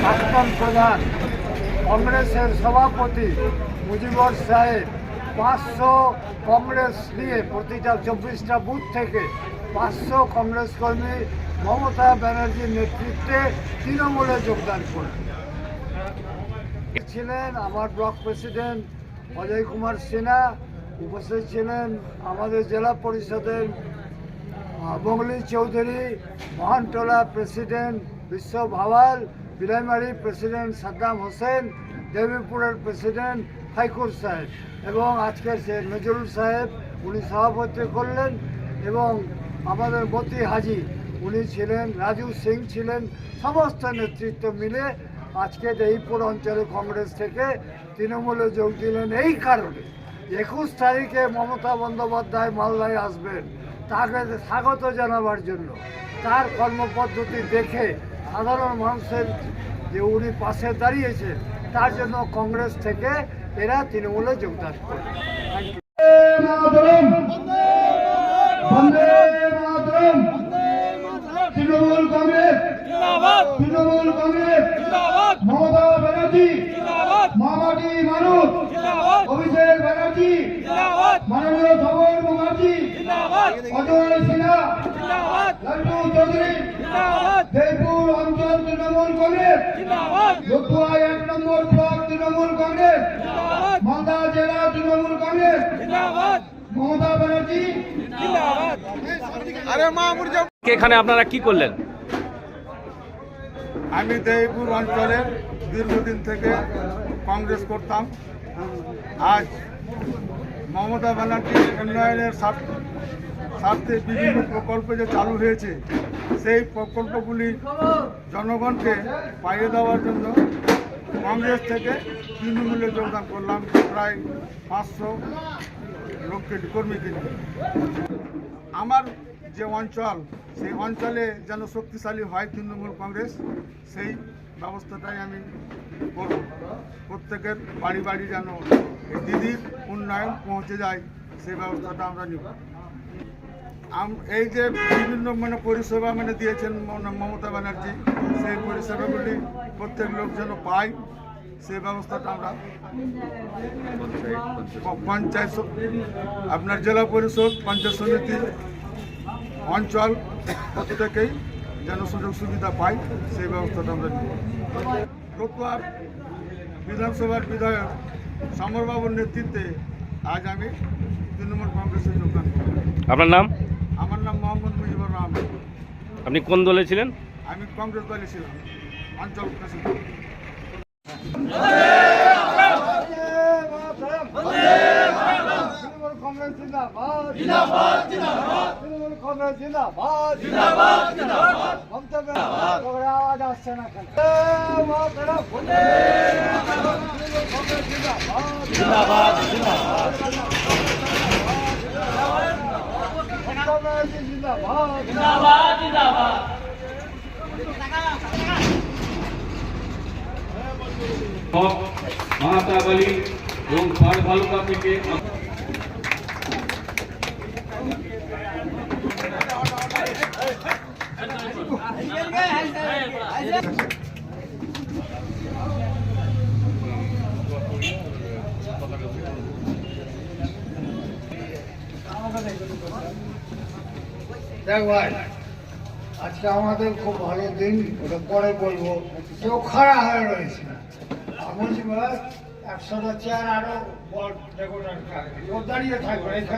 প্রাক্তন প্রধান কংগ্রেসের সভাপতি মুজিবর সাহেব পাঁচশো কংগ্রেস নিয়ে প্রতিটা চব্বিশটা বুথ থেকে পাঁচশো কংগ্রেস কর্মী মমতা ব্যানার্জির নেতৃত্বে তৃণমূলে যোগদান করে। ছিলেন আমার ব্লক প্রেসিডেন্ট অজয় কুমার সিনহা, উপস্থিত ছিলেন আমাদের জেলা পরিষদের বঙ্গলি চৌধুরী, মহানটোলা প্রেসিডেন্ট বিশ্ব ভাওয়াল বিলাইমারি প্রেসিডেন্ট সাদ্দাম হোসেন, দেবীপুরের প্রেসিডেন্ট ফাইকুর সাহেব এবং আজকের সে নজরুল সাহেব, উনি সভাপতি করলেন এবং আমাদের মতি হাজি, উনি ছিলেন, রাজু সিং ছিলেন, সমস্ত নেতৃত্ব মিলে আজকে দেহিপুর অঞ্চলে কংগ্রেস থেকে তৃণমূলে যোগ দিলেন এই কারণে। একুশ তারিখে মমতা বন্দ্যোপাধ্যায় মালদায় আসবেন, তাকে স্বাগত জানাবার জন্য। তার কর্মপদ্ধতি দেখে সাধারণ মানুষের যে উনি পাশে দাঁড়িয়েছে, তার জন্য কংগ্রেস থেকে এরা তৃণমূলে যোগদান করে। তৃণমূল কংগ্রেস। তৃণমূল কংগ্রেস। মমতা মামাটি মানুষ। অভিষেক মাননীয় অজয় সিনহা। লাল্টু চৌধুরী জয়পুর অঞ্চল তৃণমূল কংগ্রেস এক নম্বর ব্লক তৃণমূল কংগ্রেস মালদা জেলা তৃণমূল কংগ্রেস মমতা ব্যানার্জি। এখানে আপনারা কি করলেন? আমি দেবীপুর অঞ্চলে দীর্ঘদিন থেকে কংগ্রেস করতাম। আজ মমতা ব্যানার্জির উন্নয়নের স্বার্থ- বিভিন্ন প্রকল্প যে চালু হয়েছে, সেই প্রকল্পগুলি জনগণকে পাইয়ে দেওয়ার জন্য কংগ্রেস থেকে তৃণমূলে যোগদান করলাম প্রায় পাঁচশো লোককে, কর্মীকে আমার যে অঞ্চল, সেই অঞ্চলে যেন শক্তিশালী হয় তৃণমূল কংগ্রেস, সেই ব্যবস্থাটাই আমি করব। প্রত্যেকের বাড়ি বাড়ি যেন এই দিদির উন্নয়ন পৌঁছে যায়, সেই ব্যবস্থাটা আমরা নিব। এই যে বিভিন্ন মানে পরিষেবা মানে দিয়েছেন মমতা ব্যানার্জি, সেই পরিষেবাগুলি প্রত্যেক লোক যেন পায়, সেই ব্যবস্থাটা আমরা পঞ্চায়েত আপনার জেলা পরিষদ, পঞ্চায়েত সমিতি অঞ্চল প্রত্যেকেই যেন সুযোগ সুবিধা পায় সেই ব্যবস্থাটা আমরা নিব। রতুয়ার বিধানসভার বিধায়ক সমরবাবুর নেতৃত্বে আজ আমি তৃণমূল কংগ্রেসে যোগদান করলাম আপনার নাম? আমার নাম মোহাম্মদ মুজিবুর রহমান। আপনি কোন দলে ছিলেন? আমি কংগ্রেস দলে ছিলাম অঞ্চল কংগ্রেস জিন্দাবাদ। জিন্দাবাদ জিন্দাবাদ। তৃণমূল কংগ্রেস জিন্দাবাদ জিন্দাবাদ জিন্দাবাদ মমতা ব্যানার্জি আওয়াজ আসছে না কেন মাতরম তৃণমূল কংগ্রেস জিন্দাবাদ জিন্দাবাদ জিন্দাবাদ মমতা ব্যানার্জি জিন্দাবাদ মহাতাবালি এবং পাড় ভালুকা থেকে দেখ ভাই, আজকে আমাদের খুব ভালো দিন, ওটা পরে বলব। কেউ খাড়া হয়ে রয়েছে আমি বলছি, ভাই একশোটা চেয়ার আরও বল ডেকোরেটর থাকবে কেউ দাঁড়িয়ে থাকবে এখানে